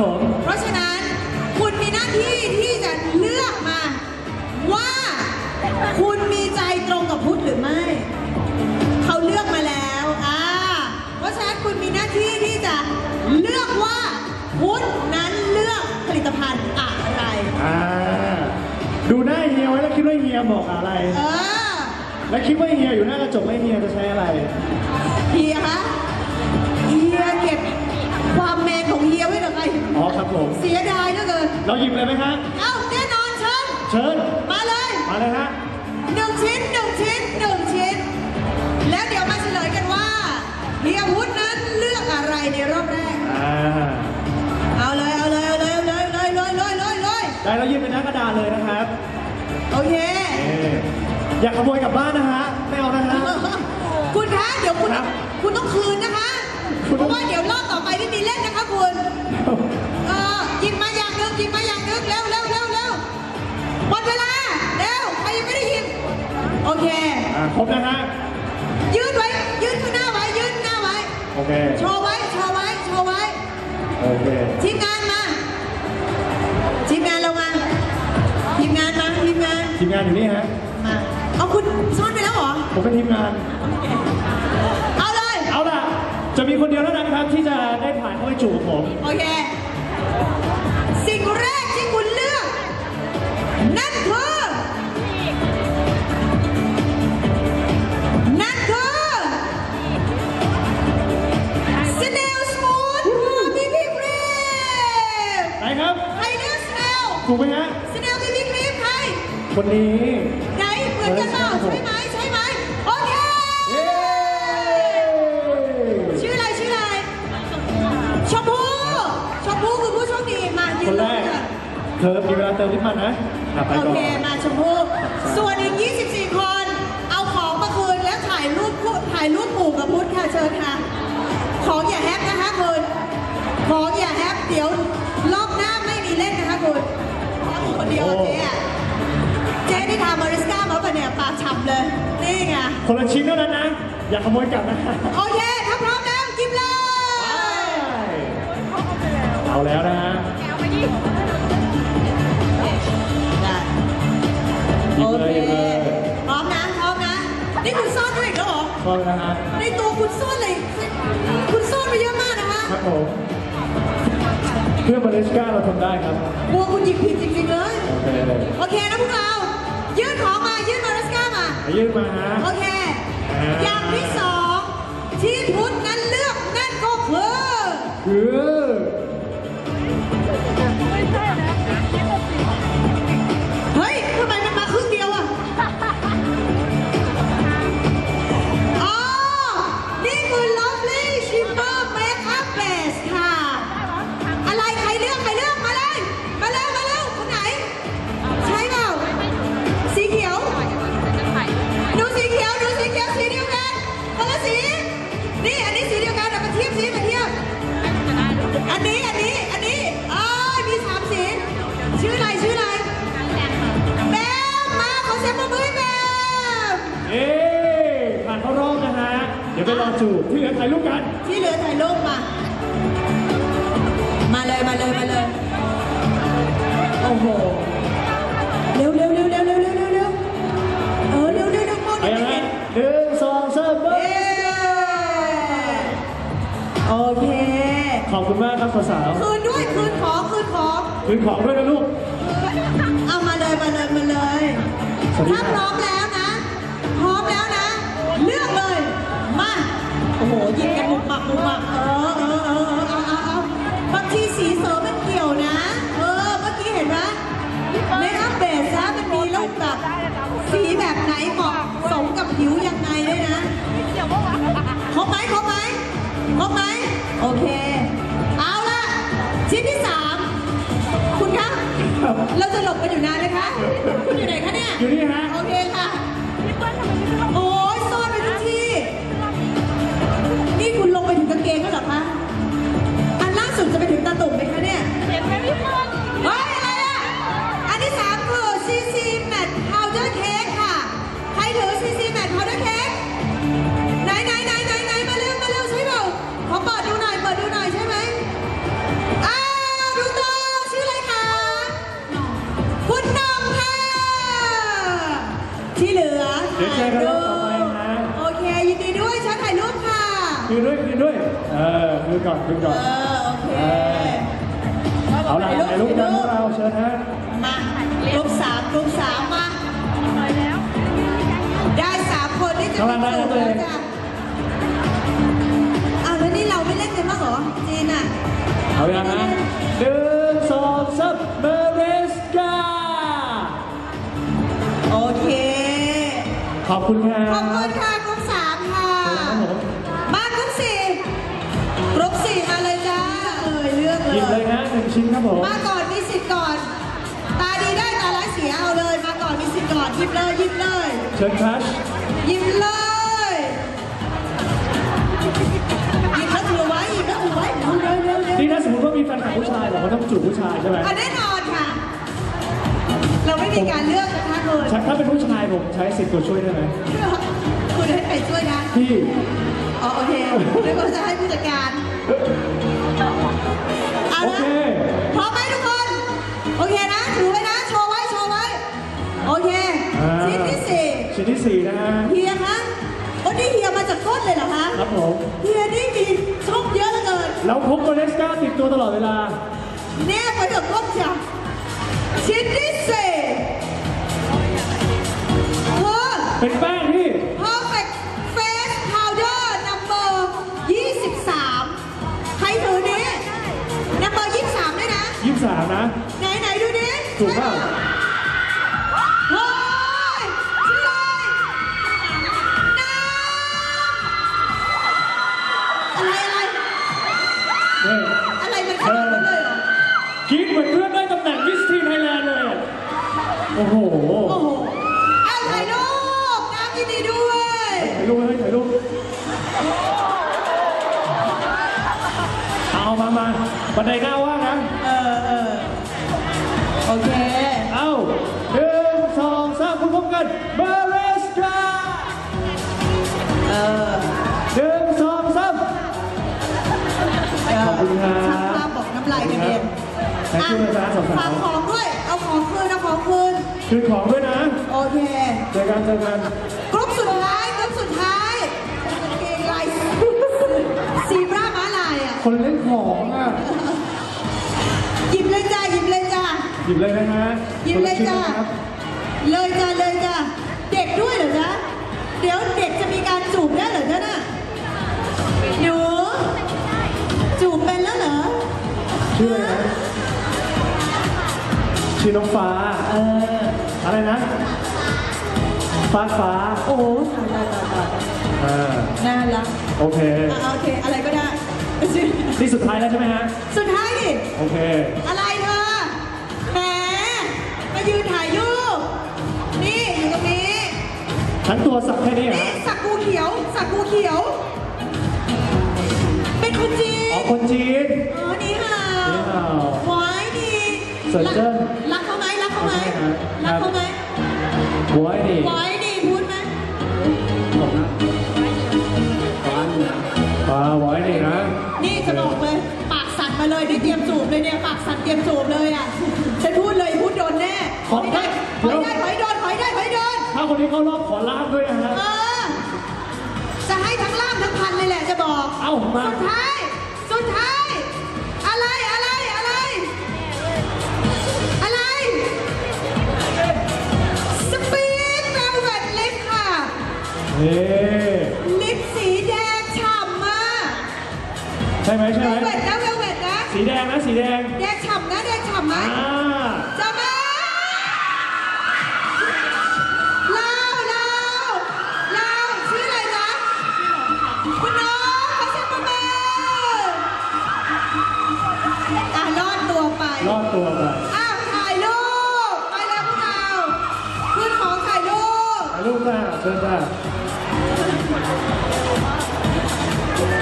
ผม เพราะฉะนั้นคุณมีหน้าที่ที่จะเลือกมา ว่าคุณมีใจตรงกับพุทธหรือไม่ เขาเลือกมาแล้วอ่าเพราะฉะนั้นคุณมีหน้าที่ที่จะเลือกว่าพุทธนั้นเลือกผลิตภัณฑ์อะไร อ่า ดูหน้าเฮียไว้แล้วคิดว่าเฮียบอกอะไร เออแล้วคิดว่าเฮียอยู่หน้ากระจกแล้วเฮียจะใช้อะไร เฮียคะ อไงอ๋อครับผม เสียดายเหลือเกิน เราหยิบเลยไหมฮะเอ้าแน่นอนเชิญเชิญ มาเลยมาเลยฮะ หนึ่งชิ้นหนึ่งชิ้นหนึ่งชิ้น แล้วเดี๋ยวมาเฉลยกันว่าเฮียพุทธนั้นเลือกอะไรในรอบแรก อ่า เอาเลยเอาเลยเอาเลยเอาเลยเลยเลยเลยเลยเลยได้เราหยิบเป็นหน้ากระดาษเลยนะครับโอเค เอ่อย่าขโมยกลับบ้านนะฮะ ไม่เอานะฮะ คุณคะเดี๋ยวคุณครับคุณต้องคืนนะคะ คุณเพราะว่าเดี๋ยวรอบต่อไปไม่มีเล่นนะคะคุณ หมดเวลา เร็ว ใครยังไม่ได้หยิบโอเค อ่าครบนะฮะ ยืดไว้ ยืดข้างหน้าไว้ ยืดข้างหน้าไว้ โอเค โชว์ไว้ โชว์ไว้ โชว์ไว้ โอเค ทีมงานมา ทีมงานเรามา ทีมงานมา ทีมงาน ทีมงานอยู่นี่ฮะ มา เอาคุณซ่อนไปแล้วเหรอ ผมเป็นทีมงาน เอาเลย เอาล่ะ จะมีคนเดียวเท่านั้นครับที่จะได้ผ่านเข้าไปจูบกับผม โอเค ถูกไหมฮะสเนลบีบีครีมใครคนนี้ไหนเหมือนกันเปล่าใช่ไหมใช่ไหมโอเค เย้ชื่ออะไรชื่ออะไรชมพูชมพูคือผู้โชคดีมายืคนนแรลงกเถอะเธอมีเวลาเติมที่พันนะอะไปโอก่อน เคมาชมพู่ส่วนอีก 24 คน เอาของมาคืนแล้วถ่ายรูปคู่ถ่ายรูปหมู่กับพุทธค่ะเชิญค่ะ ของอย่าแฮปนะคะคุณของอย่าแฮปเดี๋ยว เจ๊ที่ทำมาริสก้ามาปะเนี่ยปากฉ่ำเลย นี่ไง คนละชิ้นเท่านั้นนะ อย่าขโมยกลับนะโอเค ถ้าพร้อมแล้วกินเลย เอาแล้วนะฮะหยิบเลยหยิบเลยพร้อมนะ พร้อมนะ นี่คุณซ่อนด้วยอีกแล้วเหรอพร้อมนะฮะในตัวคุณซ่อนเลยคุณซ่อนไปเยอะมากนะคะครับผมเพื่อมาเลสกาเราทำได้ครับ กลัวคุณหยิบผิดจริงๆเลย โอเค โอเคนะพวกเรายื่น ของมา ยื่นมารัสก้ามา ยื่นมาฮะโอเคอ่าอย่างที่ส อบคุณมากครับสาวคืนด้วยคืนของคืนของๆคืนของด้วยนะลูก เอามาเลยมาเลยมาเลยสวัสดีครัถ้าบ พร้อมแล้วนะ พร้อมแล้วนะ เลือกเลยมาโอ้โหหยิบกันมุกมักมุกมักเออเออเออเออเอาเอาเอาบางทีสีเสริมมันเกี่ยวนะ เออเมื่อกี้เห็นไหมเมคอัพเบสนะมันมีรูปแบบสีแบบไหนเหมาะสมกับผิวยังไงด้วยนะ ครบไหมครบไหมครบไหมโอเค เราจะหลบกันอยู่นานไหมคะ คุณอยู่ไหนคะเนี่ย อยู่นี่ฮะ โอเคค่ะโอ้ อคืนก่อนคืนเอก่อนอโอเคเอาล่ะถ่ายรูปกันพวกเราเชิญฮะมากรุ๊ปสามกรุ๊ปสามมาได้สามคนที่จะเป็นสูตรแล้วจ้ะอ้าวแล้วนี่เราไม่เล่นกันบ้างเหรอจีนอะเอาอย่างนะหนึ่งสองสามเมเรสกาโอเค ขอบคุณครับ นะหนึ่งชิ้นครับผม มาก่อนมีสิทธิ์ก่อน ตาดีได้ตาร้ายเสียเอาเลย มาก่อนมีสิทธิ์ก่อนหยิบเลยหยิบเลยเชิญครับหยิบเลยหยิบแล้วถือไว้หยิบแล้วถือไว้เร็วเร็วเร็วเร็วนี่ถ้าสมมติว่ามีแฟนคลับผู้ชายเราก็ต้องจูบผู้ชายใช่ไหมอะแน่นอนค่ะ เราไม่มีการเลือกนะคะคุณใช่ถ้าเป็นผู้ชายผมใช้สิทธิ์ตัวช่วยได้ไหมคุณให้ใครช่วยนะพี่ อ๋อโอเคนึกว่าจะให้ผู้จัดการเอา โอละเค พร้อมไหมทุกคน โอเคนะ ถือไว้นะ โชว์ไว้ โชว์ไว้ โอเค อ่า ชิ้นที่สี่ชิ้นที่สี่นะฮะเฮียคะโอ้นี่เฮียมาจากก้นเลยเหรอคะ ครับผม เฮียนี่มีช่องเยอะเหลือเกิน เราพกเมเรสกาติดตัวตลอดเวลา แนบไปกับก้นจ้ะชิ้นที่สี่คือเป็นแป้งที่ perfect face สามนะ ไหนไหนดูดิถูกเปล่า เฮ้ยชื่อะไรอะไร อะไรอะมันนาดนั้นเลยหรอ คิดเหมือนเพื่อนได้ตำแหน่งมิสทีนไทแลนด์เลยโอ้โหโอ้โหเอาถ่ายรูปน้ำยินดีด้วย ถ่ายรูปให้ถ่ายรูปเอามามาบันไดหน้าว่างน โอเค เอาหนึ่งสองสามคุณพบกันเมเรสกาเออหนึ่งสองสามขอบคุณครับช่างภาพบอกน้ำลายกระเด็นขอบคุณครับสาวๆฝากของด้วย เอาของคืนเอาของคืนคืนของด้วยนะ โอเค เจอกันเจอกัน กรุ๊ปสุดท้ายกรุ๊ปสุดท้ายกางเกงลายซีบราม้าลายอะ คนเล่นของอะห ยิบเลยนะฮะหยิบเลยจ้าคนละชิ้นนะครับเลยจ้าเลยจ้าเด็กด้วยเหรอจ๊ะ เดี๋ยวเด็กจะมีการจูบได้เหรอจ๊ะน่ะหนูจูบเป็นแล้วเหรอชื่ออะไรนะชื่อน้องฟ้า เอออะไรนะ ฟ้าฟ้าโอ้ตายตายตายตายอ่าน่ารักโอเค อะโอเค อะไรก็ได้ นี่สุดท้ายแล้วใช่ไหมฮะ สุดท้ายดิ โอเค อะไร ทั้งตัวสักแค่นี้เหรอนี่ฮะสักกูเขียว สักกูเขียว เป็นคนจีอ๋อนคนจีน อ๋อนี่ค่ะนี่ฮาวหวายดีสวยเจิ้นรักเขาไหมรักเขาไหมใช่ฮะรักเขาไหมหัวไอ้นี่หวายดีพูดไหมผมนะฟ้าเนี่ยฟ้าหัวไอ้นี่นะ นี่จะบอกเลย ปากสั่นมาเลยได้เตรียมจูบเลยเนี่ย ปากสั่นเตรียมจูบเลยอะ ฉันพูดเลยพูดโดนแน่ขอได้ขอได้ขอให้โดนขอให้ได้ขอให้โดน ถ้าคนนี้เข้ารอบขอลาบด้วยนะฮะ เออ จะให้ทั้งล่ามทั้งพันเลยแหละจะบอกเอ้ามา สุดท้าย สุดท้าย อะไรอะไรอะไร อะไร สปีดแวลเวตลิปค่ะเฮ้ลิปสีแดงฉ่ำมากใช่ไหมเวใช่ไหมลเวตนะเวลเวตนะ สีแดงนะสีแดง แดงฉ่ำนะแดง เชิญจ้า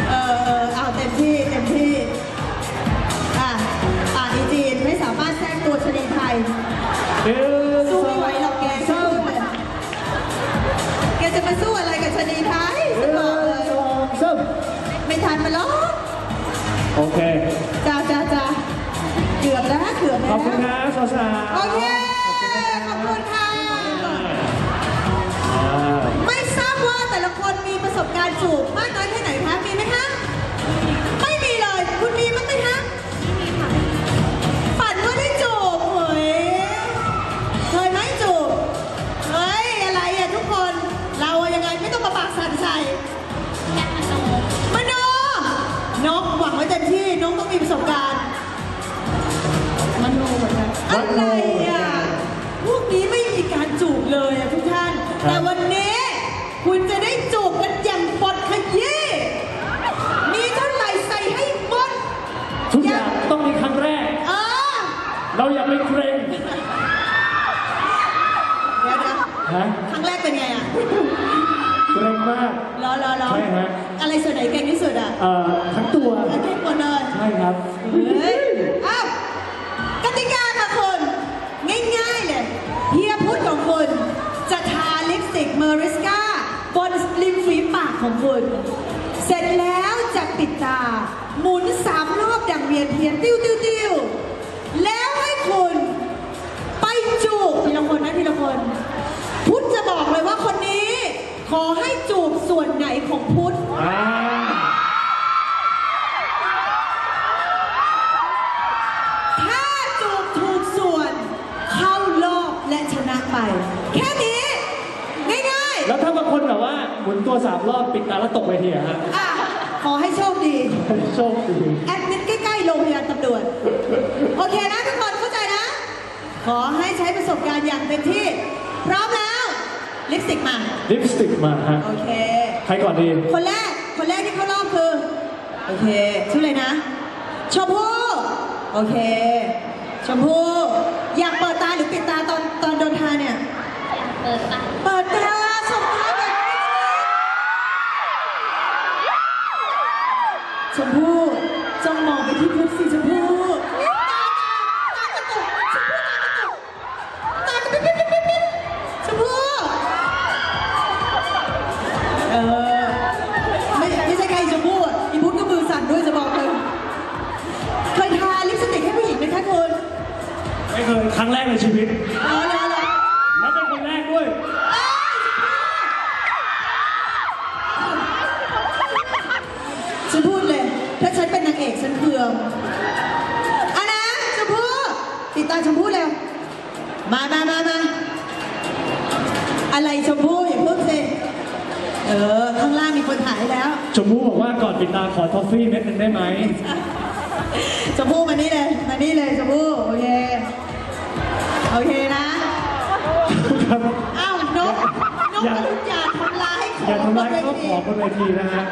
เออเออเอาเต็มที่เต็มที่ อะอะอีจีนไม่สามารถแทรกตัวชนีไทย หนึ่งสู้ไม่ไหวหรอกแกสองแกจะมาสู้อะไรกับชนีไทยหฉันบอกเลนึ่งยสองสามไม่ทันมาหรอกโอเค จ้าจ้าจ้าเกือบแล้วเกือบขแล้อวบคุณนะสาวๆ โอเค สบการณ์จูบมากน้อยแค่ไหนคะ มีไหมคะ ไม่มีเลย คุณมีมั้างไหมคะ ฝันว่าได้จูบเฮ้ยเคยไหมจูบ เฮ้ย อะไรอะทุกคน เราอะยังไงไม่ต้องมาปากสั่นใส่มโนน้องหวังไว้เต็มที่น้องต้องมีประสบการณ์มโนเหมือนกันอะไรอะพวกนี้ไม่มีการจูบเลยอะทุกท่าน แต่วันนี้ คุณจะได้จูบกันอย่างปลดขยี้มีเท่าไหร่ใส่ให้หมดทุกอย่างต้องมีครั้งแรก เออเราอย่าไปเกรงเดี๋ยวนะฮะครั้งแรกเป็นไงอะเกรงมาก รอรอรอใช่ฮะ อะไรส่วนไหนเก่งที่สุดอะเอ่อทั้งตัวเก่งหมดเลยใช่ครับ เฮ้ยอ้าวกติกาค่ะคุณง่ายๆเลยเฮียพุทธของคุณ จะทาลิปสติกเมอริสกาบนริมฝีปาก ของคุณเสร็จแล้วจะปิดตา หมุนสามรอบอย่างเวียนเทียนติ้วติ้วติ้วแล้วให้คุณไปจูบทีละคนนะทีละคน พุทธจะบอกเลยว่าคนนี้ ขอให้จูบส่วนไหนของพุทธ อ่า ถ้าจูบถูกส่วน เข้ารอบและชนะไป แค่นี้ ง่าย แล้วถ้าบางคนแบบว่าห มุนตัวสามรอบปิดตาแล้วตกเวทีอะฮะๆอะขอให้โชคดี โชคดี แอดมิดใกล้ ๆ โรงพยาบาลตำรวจ โอเคนะทุกคนเข้าใจนะ ขอให้ใช้ประสบการณ์อย่างเต็มที่ พร้อมแล้ว ลิปสติกมา ลิปสติกมาฮะ โอเค ใครก่อนดี คนแรก คนแรกที่เข้ารอบคือ โอเค ชื่ออะไรนะ ชมพู่ โอเค ชมพู่ อยากเปิดตาหรือปิดตาตอนตอนโดนทาเนี่ย เปิดตา เปิดตาสบตา ชมพู่จ้องมองไปที่พุทธสิชมพู่ตากระพู่ตากระตุกตากระปิ๊บปิ๊บปิ๊บปิ๊บชมพู่เออไม่ไม่ใช่ใครชมพู่อะอีพุทธก็มือสั่นด้วยจะบอกเลยเคยทาลิปสติกให้ผู้หญิงไหมคะคุณไม่เคยครั้งแรกในชีวิต เออ ฉันเคืองอันนะชมพู่ติดตามชมพู่เร็ว มามามามาอะไรชมพู่อย่าพูดสิเออ ข้างล่างมีคนถ่ายให้แล้ว ชมพู่บอกว่าก่อนปิดตาขอทอฟฟี่เม็ดหนึงได้ไหม ชมพู่มานี่เลย มานี่เลยชมพู่โอเค โอเคนะ ครับ อ้าวนกนกอย่าอย่าทำร้ายของอย่าทำร้ายบนข้าวเวของบนเวทีนะฮะ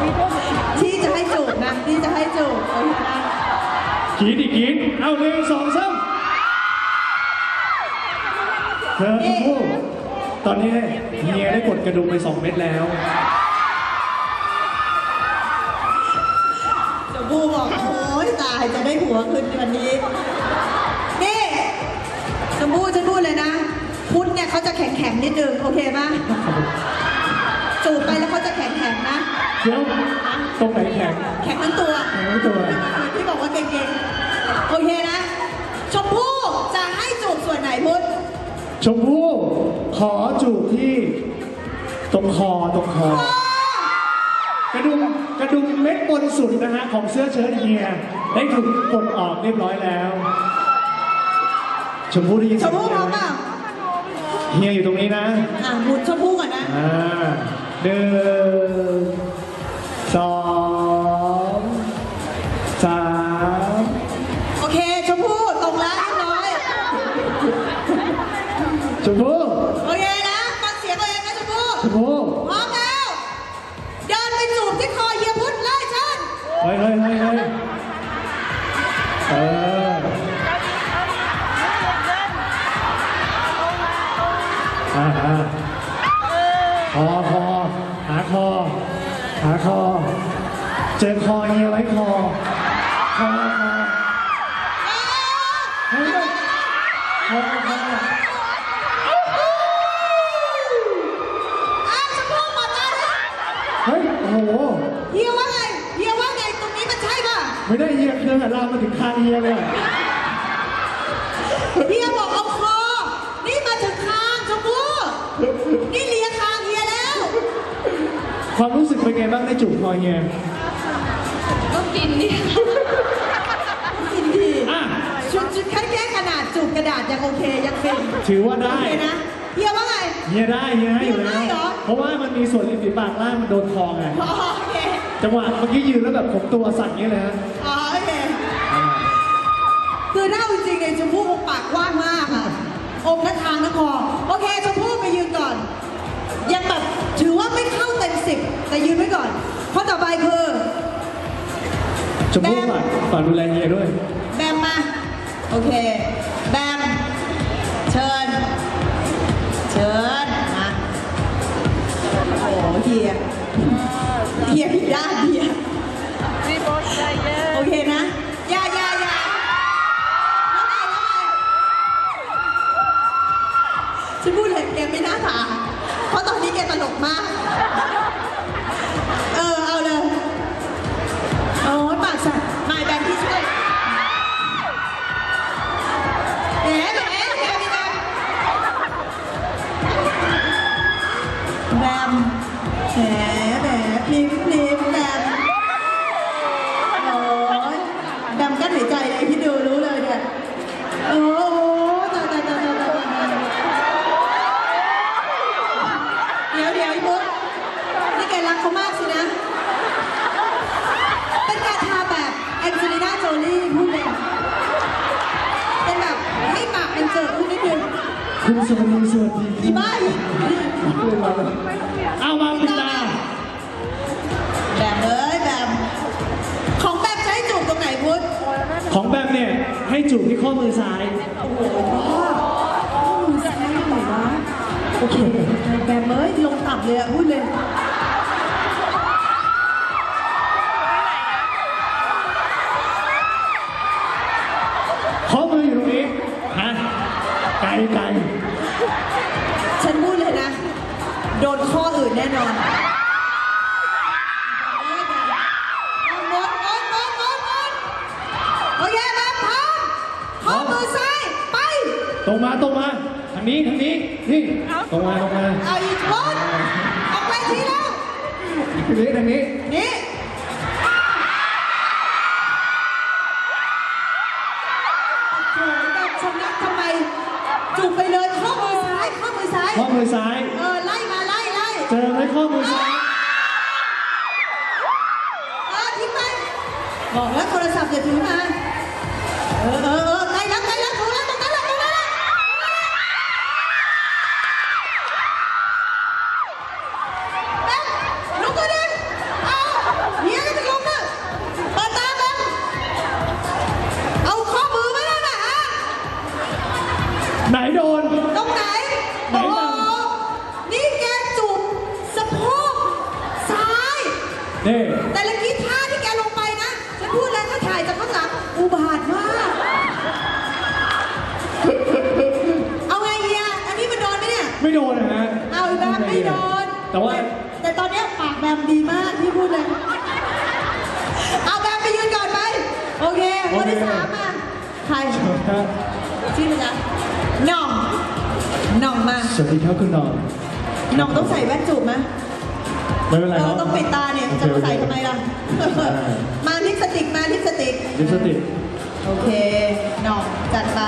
ที่จะ ให้จูบนะที่จะให้จูบโอเคนะกรีดอีกกรีดเอาหนึ่งสองสามเธอชมพู่ตอนนี้เฮียได้กดกระดุมไปสองเม็ดแล้วชมพู่บอกโอ้ยตายจะได้ผัวคืนวันนี้นี่ชมพู่ฉันพูดเลยนะพุทธเนี่ยเขาจะแข็งแข็งๆนิดนึงโอเคปะจูบไปแล้วเขาจะแข็งแข็งๆนะ เดี๋ยว ตรงไหนแข็งแข็งทั้งตัวแข็งทั้งตัว ที่บอกว่าเก่งๆ โอเคนะ ชมพู่จะให้จูบส่วนไหนพุทธชมพู่ขอจูบที่ ตรงคอตรงคอ กระดุมกระดุมเม็ดบนสุดนะฮะของเสื้อเชิ้ตเฮียได้ถูกกดออกเรียบร้อยแล้ว ชมพู่ได้ยินชเสียมงพู่พร้อมไหมเปล่าเฮียอยู่ตรงนี้นะ อะหมุนชมพู่ก่อนนะ อ่าหนึ่ง สองสามโอเค ชมพู่ตรงแล้วเรียบร้อย ชมพู่โอเคนะฟังเสียงตัวเองนะชมพู่ชมพู่พร้อมแล้ว เดินไปจูบที่คอเฮียพุทธไล่เชิญ เฮ้ยเฮ้ยเฮ้ย ก็กินเนี่ยกินดีอะ ชุดชุดแค่แค่ขนาดจูบกระดาษยังโอเคยังเป็นถือว่าโอได้เคนะเฮียว่าไง เฮียได้เฮียให้อยู่แล้เฮียได้วเหรอ เพราะว่ามันมีส่วนริมฝีปากล่างมันโดนคอไงอ๋อโอเคจังหวะเมื่อกี้ยืนแล้วแบบผมตัวสั่นอย่างนี้เลยฮะอ๋อโอเค คือถ้าเอาจริงๆเนี่ยชมพู่คงปากกว้างมากอะอมและทางและคอโอเคชมพู่ไปยืนก่อน ยังแบบถือว่าไม่เข้าเต็มสิบแต่ยืนไว้ก่อนข้อต่อไปคือ ชมพู่แบมฝากฝากดูแลเฮียด้วย แบมมา โอเค แบม เชิญ เชิญมาโอ้โหเฮียเฮียผิดด้านเฮียโอเคนะอย่าอย่าอย่าแล้วไงแล้วไงฉันพูดเลยแกไม่น่าถามเพราะตอนนี้แกตลกมาก คุณสวัสดีสวัสดีอีบ้าอีเอามาปิดตาแบบเอ้ยแบบ ของแบบใช้จูบตรงไหนพุทธของแบมเนี่ยให้จูบที่ข้อมือซ้ายโอ้โหมือซ้ายตรงไหนวะโอเคแบบเอ้ยลงต่ำเลยอะพูดเลย ดนข้ออื่นแน่นอนหมดหมดหมดหมดหมดโอเคแบบพร้อมข้อมือซ้ายไป ตรงมาตรงมาทางนี้ทางนี้นี่ตรงมาตรงมาเอาอีกคนออกไปทีแล้วทางนี้ทางนี้ แต่ละกี้ท่าที่แกลงไปนะฉันพูดแล้วถ้าถ่ายจากข้างหลังอุบาทมาก เอาไงเฮียอันนี้มันโดนไหมเนี่ย ไม่โดนนะฮะเอาอีกแบบไม่โดนแต่ว่า แต่ตอนเนี้ยปากแบมดีมากที่พูดเลย เอาแบมไปยืนก่อนไป โอเค คนที่สามมาใครชื่ออะไรนะหน่องหน่องมา สวัสดีครับคุณน้อง หน่องต้องใส่แว่นจูบไหม ไม่เป็นไรเอคอรับต้องปิดตาเนี่ยโอคจะมาใส่ทำไมล่ะได้มาลิปสติกมาลิปสติก ลิปสติก โอเคหน่องจัดไป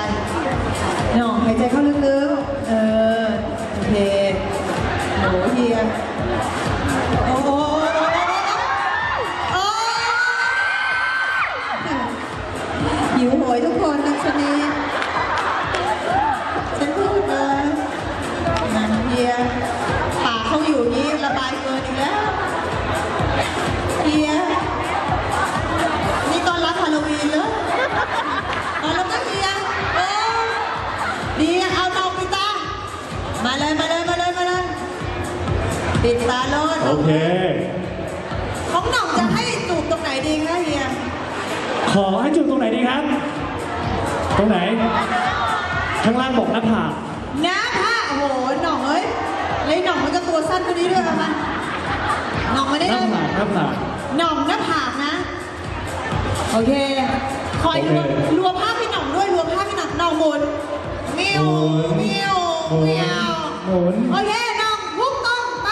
หน่องหายใจเข้าลึกๆ เออ โอเคโหเฮีย โอ้โหโอ้หิวโหยทุกคนนักชนีฉันพูดเลยนั่นเฮียปาก เขาอยู่นี้ระบายเกินอีกแล้วเฮียนี่ตอนรับฮาโลวีนเลยตอนรับนักเรียนเออดีอะเอานองปิดตา มาเลยมาเลยมาเลยมาเลยปิดตาโลดโอเค ของหน่องจะให้จูบตรงไหนดีคะเฮียขอให้จูบตรงไหนดีครับ ตรงไหน ข้างล่างบอกหน้าผาก ฮ้ยหน่องมันจะตัวสั้นตัวานี้ด้วยเหรอคะหน่องไม่ได้หเลน้ายผากหน้าผาก หน่องหน้าผากนะ โอเค คอยรัวโรัวภาพให้หน่องด้วยรัวภาพให้หน่องหน่องหมุนเมียวมุเมียวมุเมียวหมุน โอเคหน่องวุ้งตรงไป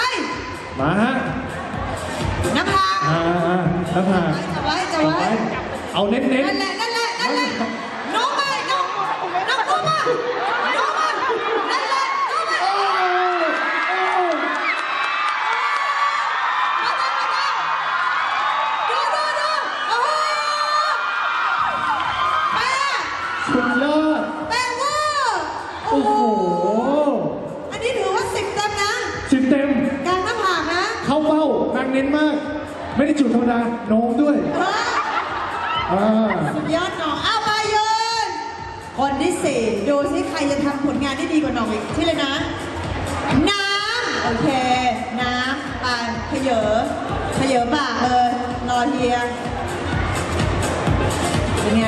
มาฮะหน้าผากหน้าผากจับไว้จับไว้ เอาเน้นเน้น ขยเยอขยเยอปากเลยรอเฮียเป็นไง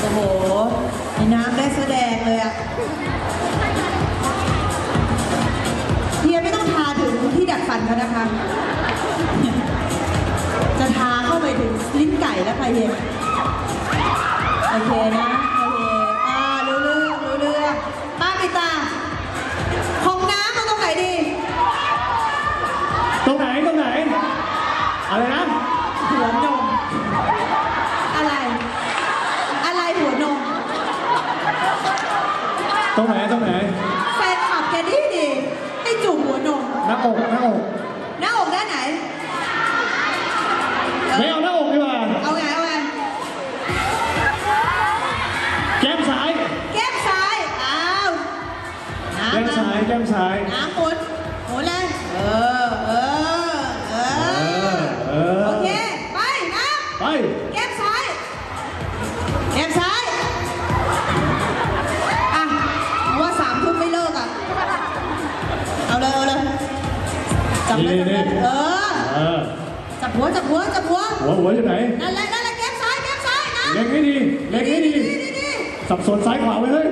โอ้โหมีน้ำได้แสดงเลยอะเฮียไม่ต้องทาถึงที่ดัดฟันเขานะคะ จะทาเข้าไปถึงลิ้นไก่แล้วค่ะเฮียโอเคนะโอเคอ่ารู้เรื่องรู้เรื่องป้าปิตาของน้ำเอาตรงไหนดี รงไหนตรงไหน อะไรนะ หัวนม อะไร อะไรหัวนม ตรงไหนตรงไหน แฟนคลับแกดีดีให้จูบหัวนม หน้าอกหน้าอก หน้าอกด้านไหน ไม่เอาหน้าอกดีกว่า เอาไงเอาไงแก้มซ้าย แก้มซ้าย อ้าวน้ำแก้มซ้ายแก้มซ้าย น้ำ หัวจับหัวจับหัว หัวหัวอยู่ไหน นั่นแหละนั่นแหละแก้มซ้ายแก้มซ้ายนะเล็งให้ดี เล็งให้ดีดีดีดีสับสนซ้ายขวาไว้เฮ้ย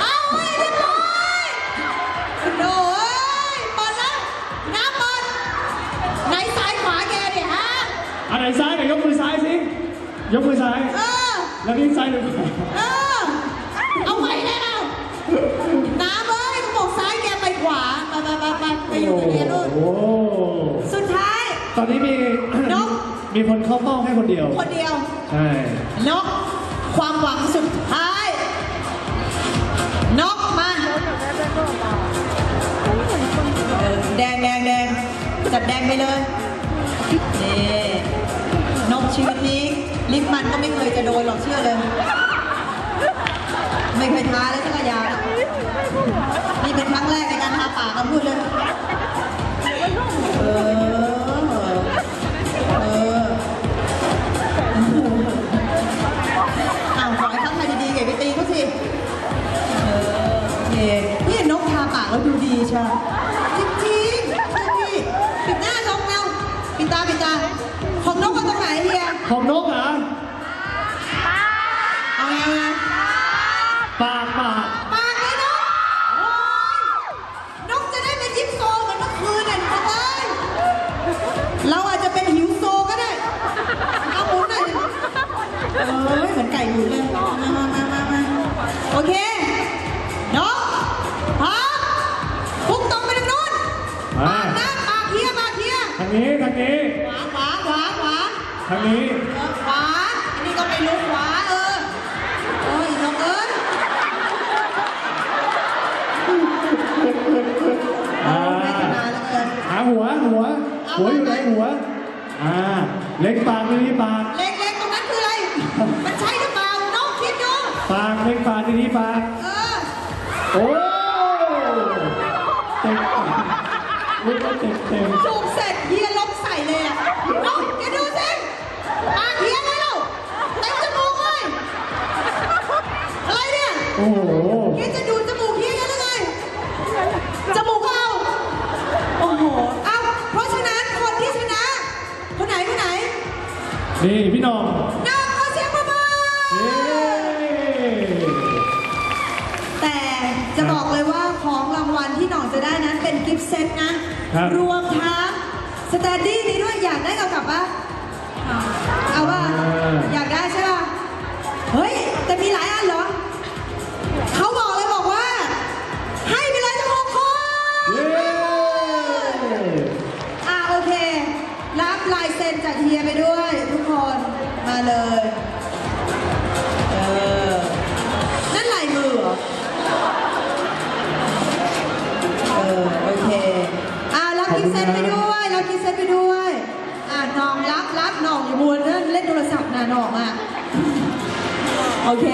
เอาไว้เรียบร้อยโถ่เอ้ยเปิดแล้วน้ำเปิดไหนซ้ายขวาแกเนี่ยฮะ อันไหนซ้ายไหนยกมือซ้ายสิ ยกมือซ้าย เออ แล้วนี่ซ้ายหรือขวาเออ เอาไว้ได้แล้วน้ำเอ้ยกูบอกซ้ายแกไปขวา ไปไปไปไปไปอยู่กับเฮียนู่นโอ้โหสุดท้าย ตอนนี้มีนก มีคนเข้าเป้าแค่คนเดียว คนเดียว ใช่นก ความหวังสุดท้ายนกมาเออแดงแดงแดงจัดแดงไปเลยนี่นกชีวิตนี้ ลิปมันก็ไม่เคยจะโดนหรอกเชื่อเลย ไม่เคยทาเลยสักอยางอะนี่เป็นครั้งแรกในการทาปากกันพูดเลย อโอเคนี่นกทาปากแล้วดูดีใช่จริงจริงๆพี่ปิดหน้านกแมวปิดตาปิดตา ของนกเอาตรงไหนเฮียของนกอะ ทางนี้เออขวาอันนี้ก็ไปลุกขวาเออโอ้ยนกเอ้ยอ่าไม่ขนาดแล้วเกิน หาหัวหัว เอาหัวอยู่ไหนไว้ หัว อ่า เล็งปากดีๆปาก เล็กๆตรงนั้นคืออะไร มันใช่หรือเปล่าน้องคิดดูปากเล็งปากดีๆปาก เออ โอ้เต็มลูกก็เต็มเต็มจูบเส 10 เซนนะรวมทั้งสแตนดี้นี้ด้วยอยากได้เอากลับปะเอาว่าอยาก รักหน่องอยู่บนเล่นโทรศัพท์นะน่องอะ โอเค